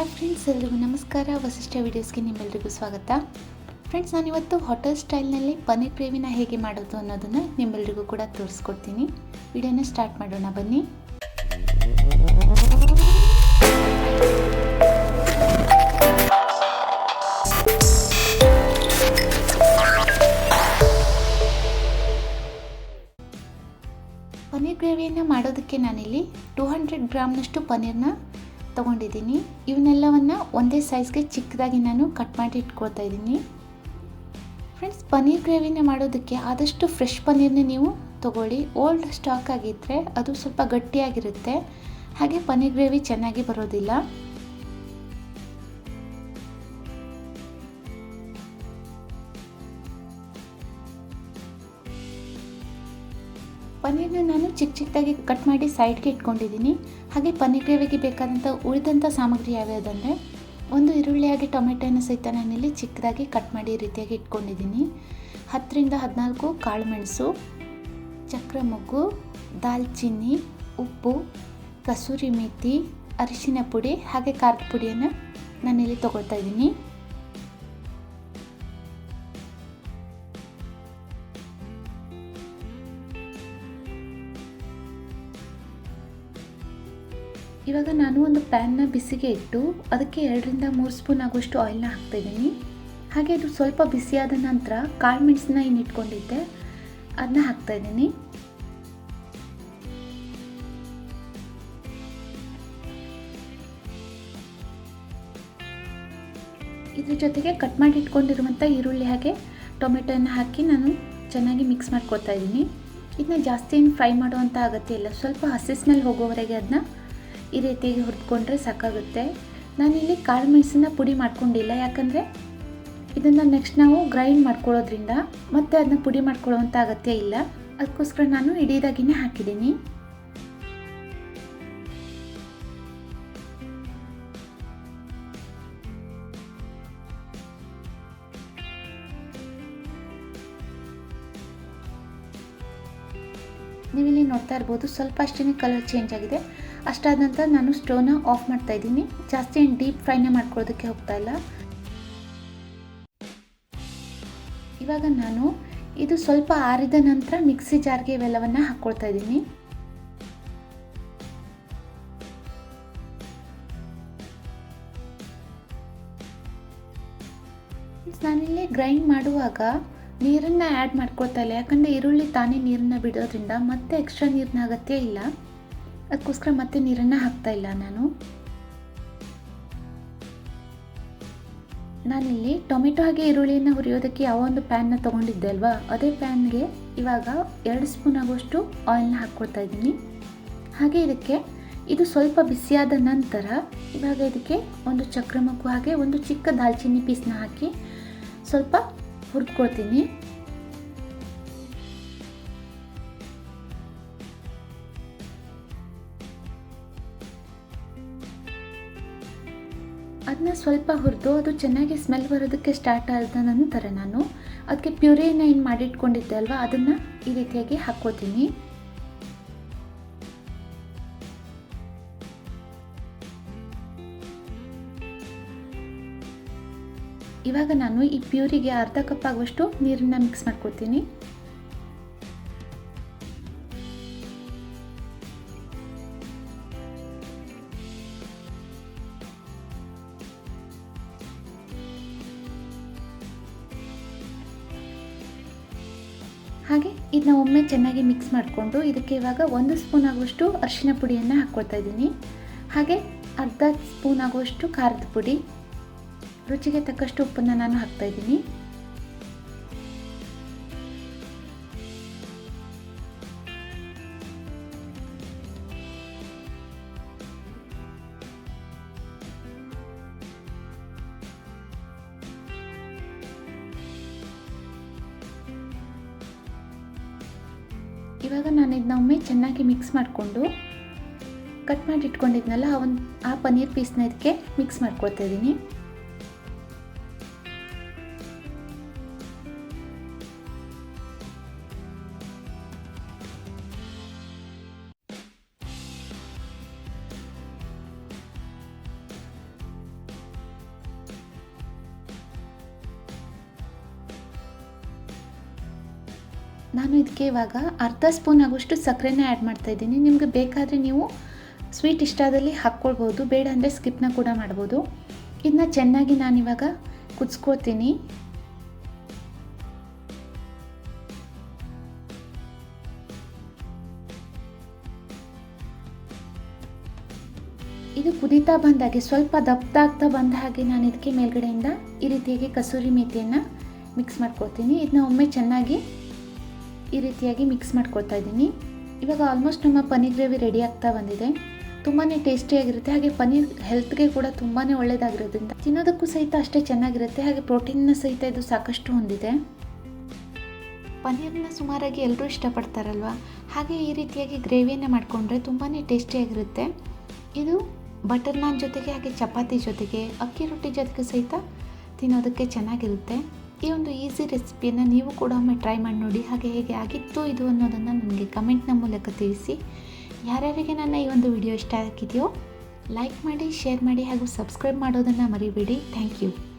Hi friends ಎಲ್ರಿಗೂ ನಮಸ್ಕಾರ. ವಸಿಷ್ಠ ವೀಡಿಯೋಸ್ಗೆ ನಿಮ್ಮೆಲ್ರಿಗೂ ಸ್ವಾಗತ. ಫ್ರೆಂಡ್ಸ್ ನಾನಿವತ್ತು ಹೋಟೆಲ್ ಸ್ಟೈಲ್ನಲ್ಲಿ ಪನ್ನೀರ್ ಗ್ರೇವಿನ ಹೇಗೆ ಮಾಡೋದು ಅನ್ನೋದನ್ನು ನಿಮ್ಮೆಲ್ರಿಗೂ ಕೂಡ ತೋರಿಸ್ಕೊಡ್ತೀನಿ. ವಿಡಿಯೋನ ಸ್ಟಾರ್ಟ್ ಮಾಡೋಣ, ಬನ್ನಿ. ಪನ್ನೀರ್ ಗ್ರೇವಿಯನ್ನು ಮಾಡೋದಕ್ಕೆ ನಾನಿಲ್ಲಿ ಟೂ ಹಂಡ್ರೆಡ್ ಗ್ರಾಮ್ನಷ್ಟು ಪನ್ನೀರ್ನ ತೊಗೊಂಡಿದ್ದೀನಿ. ಇವನ್ನೆಲ್ಲವನ್ನು ಒಂದೇ ಸೈಜ್ಗೆ ಚಿಕ್ಕದಾಗಿ ನಾನು ಕಟ್ ಮಾಡಿ ಇಟ್ಕೊಳ್ತಾ ಇದ್ದೀನಿ. ಫ್ರೆಂಡ್ಸ್ ಪನ್ನೀರ್ ಗ್ರೇವಿನ ಮಾಡೋದಕ್ಕೆ ಆದಷ್ಟು ಫ್ರೆಶ್ ಪನ್ನೀರ್ನ ನೀವು ತೊಗೊಳ್ಳಿ. ಓಲ್ಡ್ ಸ್ಟಾಕ್ ಆಗಿದ್ದರೆ ಅದು ಸ್ವಲ್ಪ ಗಟ್ಟಿಯಾಗಿರುತ್ತೆ. ಹಾಗೆ ಪನ್ನೀರ್ ಗ್ರೇವಿ ಚೆನ್ನಾಗಿ ಬರೋದಿಲ್ಲ. ಪನ್ನೀರ್ನ ನಾನು ಚಿಕ್ಕ ಚಿಕ್ಕದಾಗಿ ಕಟ್ ಮಾಡಿ ಸೈಡ್ಗೆ ಇಟ್ಕೊಂಡಿದ್ದೀನಿ. ಹಾಗೆ ಪನ್ನೀರ್ ಗ್ರೇವಿಗೆ ಬೇಕಾದಂಥ ಉಳಿದಂಥ ಸಾಮಗ್ರಿ ಯಾವ್ಯಾವುದಂದರೆ, ಒಂದು ಈರುಳ್ಳಿಯಾಗಿ ಟೊಮೆಟೊನ ಸಹಿತ ನಾನಿಲ್ಲಿ ಚಿಕ್ಕದಾಗಿ ಕಟ್ ಮಾಡಿ ರೀತಿಯಾಗಿ ಇಟ್ಕೊಂಡಿದ್ದೀನಿ. ಹತ್ತರಿಂದ ಹದಿನಾಲ್ಕು ಕಾಳುಮೆಣಸು, ಚಕ್ರಮೊಗ್ಗು, ದಾಲ್ಚಿನ್ನಿ, ಉಪ್ಪು, ಕಸೂರಿ ಮೇಥಿ ಅರಿಶಿನ ಪುಡಿ, ಹಾಗೆ ಖಾರದ ಪುಡಿಯನ್ನು ನಾನಿಲ್ಲಿ ತೊಗೊಳ್ತಾ ಇದ್ದೀನಿ. ಇವಾಗ ನಾನು ಒಂದು ಪ್ಯಾನ್ನ ಬಿಸಿಗೆ ಇಟ್ಟು ಅದಕ್ಕೆ ಎರಡರಿಂದ ಮೂರು ಸ್ಪೂನ್ ಆಗುವಷ್ಟು ಆಯಿಲ್ನ ಹಾಕ್ತಾಯಿದ್ದೀನಿ ಹಾಗೆ ಅದು ಸ್ವಲ್ಪ ಬಿಸಿಯಾದ ನಂತರ ಕಾಳು ಮೆಣಸನ್ನ ಏನು ಇಟ್ಕೊಂಡಿದ್ದೆ ಅದನ್ನ ಹಾಕ್ತಾಯಿದ್ದೀನಿ ಇದ್ರ ಜೊತೆಗೆ ಕಟ್ ಮಾಡಿ ಇಟ್ಕೊಂಡಿರುವಂಥ ಈರುಳ್ಳಿ ಹಾಗೆ ಟೊಮೆಟೊನ ಹಾಕಿ ನಾನು ಚೆನ್ನಾಗಿ ಮಿಕ್ಸ್ ಮಾಡ್ಕೊತಾ ಇದ್ದೀನಿ. ಇದನ್ನ ಜಾಸ್ತಿ ಏನು ಫ್ರೈ ಮಾಡುವಂಥ ಅಗತ್ಯ ಇಲ್ಲ. ಸ್ವಲ್ಪ ಹಸಿ ಸ್ಮೆಲ್ ಹೋಗೋವರೆಗೆ ಅದನ್ನ ಈ ರೀತಿಯಾಗಿ ಹುರಿದುಕೊಂಡ್ರೆ ಸಾಕಾಗುತ್ತೆ. ನಾನಿಲ್ಲಿ ಕಾಳು ಮೆಣಸನ್ನ ಪುಡಿ ಮಾಡ್ಕೊಂಡಿಲ್ಲ. ಯಾಕಂದರೆ ಇದನ್ನು ನೆಕ್ಸ್ಟ್ ನಾವು ಗ್ರೈಂಡ್ ಮಾಡ್ಕೊಳ್ಳೋದ್ರಿಂದ ಮತ್ತೆ ಅದನ್ನ ಪುಡಿ ಮಾಡ್ಕೊಳ್ಳೋವಂಥ ಅಗತ್ಯ ಇಲ್ಲ. ಅದಕ್ಕೋಸ್ಕರ ನಾನು ಇಡೀದಾಗಿನೇ ಹಾಕಿದ್ದೀನಿ. ನೀವಿಲ್ಲಿ ನೋಡ್ತಾ ಇರ್ಬೋದು, ಸ್ವಲ್ಪ ಅಷ್ಟೇ ಕಲರ್ ಚೇಂಜ್ ಆಗಿದೆ. ಅಷ್ಟಾದ ನಂತರ ನಾನು ಸ್ಟೋವ್ನ ಆಫ್ ಮಾಡ್ತಾ ಇದ್ದೀನಿ. ಜಾಸ್ತಿ ಏನು ಡೀಪ್ ಫ್ರೈನೇ ಮಾಡ್ಕೊಳ್ಳೋದಕ್ಕೆ ಹೋಗ್ತಾ ಇಲ್ಲ. ಇವಾಗ ನಾನು ಇದು ಸ್ವಲ್ಪ ಆರಿದ ನಂತರ ಮಿಕ್ಸಿ ಜಾರ್ಗೆ ಇವೆಲ್ಲವನ್ನು ಹಾಕ್ಕೊಳ್ತಾ ಇದ್ದೀನಿ. ನಾನಿಲ್ಲಿ ಗ್ರೈಂಡ್ ಮಾಡುವಾಗ ನೀರನ್ನು ಆ್ಯಡ್ ಮಾಡ್ಕೊಳ್ತಾ ಇಲ್ಲ. ಯಾಕಂದರೆ ಈರುಳ್ಳಿ ತಾನೇ ನೀರನ್ನು ಬಿಡೋದ್ರಿಂದ ಮತ್ತೆ ಎಕ್ಸ್ಟ್ರಾ ನೀರಿನ ಅಗತ್ಯ ಇಲ್ಲ. ಅದಕ್ಕೋಸ್ಕರ ಮತ್ತೆ ನೀರನ್ನು ಹಾಕ್ತಾ ಇಲ್ಲ ನಾನು. ನಾನಿಲ್ಲಿ ಟೊಮೆಟೊ ಹಾಗೆ ಈರುಳ್ಳಿಯನ್ನು ಹುರಿಯೋದಕ್ಕೆ ಯಾವ ಒಂದು ಪ್ಯಾನ್ನ ತೊಗೊಂಡಿದ್ದೆ ಅಲ್ವಾ? ಅದೇ ಪ್ಯಾನ್ಗೆ ಇವಾಗ ಎರಡು ಸ್ಪೂನ್ ಆಗುವಷ್ಟು ಆಯಿಲ್ನ ಹಾಕ್ಕೊಳ್ತಾ ಇದ್ದೀನಿ. ಹಾಗೆ ಇದಕ್ಕೆ ಇದು ಸ್ವಲ್ಪ ಬಿಸಿಯಾದ ನಂತರ ಇವಾಗ ಇದಕ್ಕೆ ಒಂದು ಚಕ್ರಮಕ್ಕು ಹಾಗೆ ಒಂದು ಚಿಕ್ಕ ದಾಲ್ಚಿನ್ನಿ ಪೀಸ್ನ ಹಾಕಿ ಸ್ವಲ್ಪ ಹುರಿದ್ಕೊಳ್ತೀನಿ. ಅದನ್ನ ಸ್ವಲ್ಪ ಹುರಿದು ಅದು ಚೆನ್ನಾಗಿ ಸ್ಮೆಲ್ ಬರೋದಕ್ಕೆ ಸ್ಟಾರ್ಟ್ ಆದ ನಂತರ ನಾನು ಅದಕ್ಕೆ ಪ್ಯೂರಿನ ಏನು ಮಾಡಿಟ್ಕೊಂಡಿದ್ದೆ ಅಲ್ವಾ, ಅದನ್ನು ಈ ರೀತಿಯಾಗಿ ಹಾಕ್ಕೋತೀನಿ. ಇವಾಗ ನಾನು ಈ ಪ್ಯೂರಿಗೆ ಅರ್ಧ ಕಪ್ ಆಗುವಷ್ಟು ನೀರನ್ನು ಮಿಕ್ಸ್ ಮಾಡ್ಕೊತೀನಿ. ಹಾಗೆ ಇದನ್ನ ಒಮ್ಮೆ ಚೆನ್ನಾಗಿ ಮಿಕ್ಸ್ ಮಾಡಿಕೊಂಡು ಇದಕ್ಕೆ ಇವಾಗ ಒಂದು ಸ್ಪೂನ್ ಆಗುವಷ್ಟು ಅರಿಶಿನ ಪುಡಿಯನ್ನು ಹಾಕ್ಕೊಳ್ತಾ ಇದ್ದೀನಿ. ಹಾಗೆ ಅರ್ಧ ಸ್ಪೂನ್ ಆಗುವಷ್ಟು ಖಾರದ ಪುಡಿ. ರುಚಿಗೆ ತಕ್ಕಷ್ಟು ಉಪ್ಪನ್ನು ನಾನು ಹಾಕ್ತಾ ಇವಾಗ ನಾನು ಇದನ್ನ ಒಮ್ಮೆ ಚೆನ್ನಾಗಿ ಮಿಕ್ಸ್ ಮಾಡಿಕೊಂಡು ಕಟ್ ಮಾಡಿ ಇಟ್ಕೊಂಡಿದ್ನಲ್ಲ ಆ ಒಂದು ಆ ಪನ್ನೀರ್ ಪೀಸ್ನ ಇದಕ್ಕೆ ಮಿಕ್ಸ್ ಮಾಡ್ಕೊಳ್ತಾ ಇದ್ದೀನಿ. ನಾನು ಇದಕ್ಕೆ ಇವಾಗ ಅರ್ಧ ಸ್ಪೂನ್ ಆಗುವಷ್ಟು ಸಕ್ಕರೆನೇ ಆ್ಯಡ್ ಮಾಡ್ತಾ ಇದ್ದೀನಿ. ನಿಮಗೆ ಬೇಕಾದರೆ ನೀವು ಸ್ವೀಟ್ ಇಷ್ಟದಲ್ಲಿ ಹಾಕ್ಕೊಳ್ಬೋದು. ಬೇಡ ಅಂದರೆ ಸ್ಕಿಪ್ನ ಕೂಡ ಮಾಡ್ಬೋದು. ಇದನ್ನ ಚೆನ್ನಾಗಿ ನಾನಿವಾಗ ಕುದಿಸ್ಕೋತೀನಿ ಇದು ಕುದೀತಾ ಬಂದಾಗೆ ಸ್ವಲ್ಪ ದಪ್ಪದಾಗ್ತಾ ಬಂದ ಹಾಗೆ ನಾನು ಇದಕ್ಕೆ ಮೇಲ್ಗಡೆಯಿಂದ ಈ ರೀತಿಯಾಗಿ ಕಸೂರಿ ಮೇಥಿಯನ್ನು ಮಿಕ್ಸ್ ಮಾಡ್ಕೊಳ್ತೀನಿ. ಇದನ್ನ ಒಮ್ಮೆ ಚೆನ್ನಾಗಿ ಈ ರೀತಿಯಾಗಿ ಮಿಕ್ಸ್ ಮಾಡ್ಕೊಳ್ತಾ ಇದ್ದೀನಿ. ಇವಾಗ ಆಲ್ಮೋಸ್ಟ್ ನಮ್ಮ ಪನ್ನೀರ್ ಗ್ರೇವಿ ರೆಡಿ ಆಗ್ತಾ ಬಂದಿದೆ. ತುಂಬಾ ಟೇಸ್ಟಿಯಾಗಿರುತ್ತೆ ಹಾಗೆ ಪನೀರ್ ಹೆಲ್ತ್ಗೆ ಕೂಡ ತುಂಬಾ ಒಳ್ಳೆಯದಾಗಿರೋದ್ರಿಂದ ತಿನ್ನೋದಕ್ಕೂ ಸಹಿತ ಅಷ್ಟೇ ಚೆನ್ನಾಗಿರುತ್ತೆ. ಹಾಗೆ ಪ್ರೋಟೀನ್ನ ಸಹಿತ ಇದು ಸಾಕಷ್ಟು ಹೊಂದಿದೆ. ಪನ್ನೀರನ್ನ ಸುಮಾರಾಗಿ ಎಲ್ಲರೂ ಇಷ್ಟಪಡ್ತಾರಲ್ವ? ಹಾಗೆ ಈ ರೀತಿಯಾಗಿ ಗ್ರೇವಿಯನ್ನು ಮಾಡಿಕೊಂಡ್ರೆ ತುಂಬಾ ಟೇಸ್ಟಿಯಾಗಿರುತ್ತೆ ಇದು ಬಟರ್ ನಾನ್ ಜೊತೆಗೆ ಹಾಗೆ ಚಪಾತಿ ಜೊತೆಗೆ ಅಕ್ಕಿ ರೊಟ್ಟಿ ಜೊತೆಗೆ ಸಹಿತ ತಿನ್ನೋದಕ್ಕೆ ಚೆನ್ನಾಗಿರುತ್ತೆ. ಈ ಒಂದು ಈಸಿ ರೆಸಿಪಿಯನ್ನು ನೀವು ಕೂಡ ಒಮ್ಮೆ ಟ್ರೈ ಮಾಡಿ ನೋಡಿ ಹಾಗೆ ಹೇಗೆ ಆಗಿತ್ತು ಇದು ಅನ್ನೋದನ್ನು ನನಗೆ ಕಮೆಂಟ್ನ ಮೂಲಕ ತಿಳಿಸಿ. ಯಾರ್ಯಾರಿಗೆ ನನ್ನ ಈ ಒಂದು ವಿಡಿಯೋ ಇಷ್ಟ ಆಗಿದೆಯೋ ಲೈಕ್ ಮಾಡಿ ಶೇರ್ ಮಾಡಿ ಹಾಗೂ ಸಬ್ಸ್ಕ್ರೈಬ್ ಮಾಡೋದನ್ನು ಮರಿಬೇಡಿ. Thank you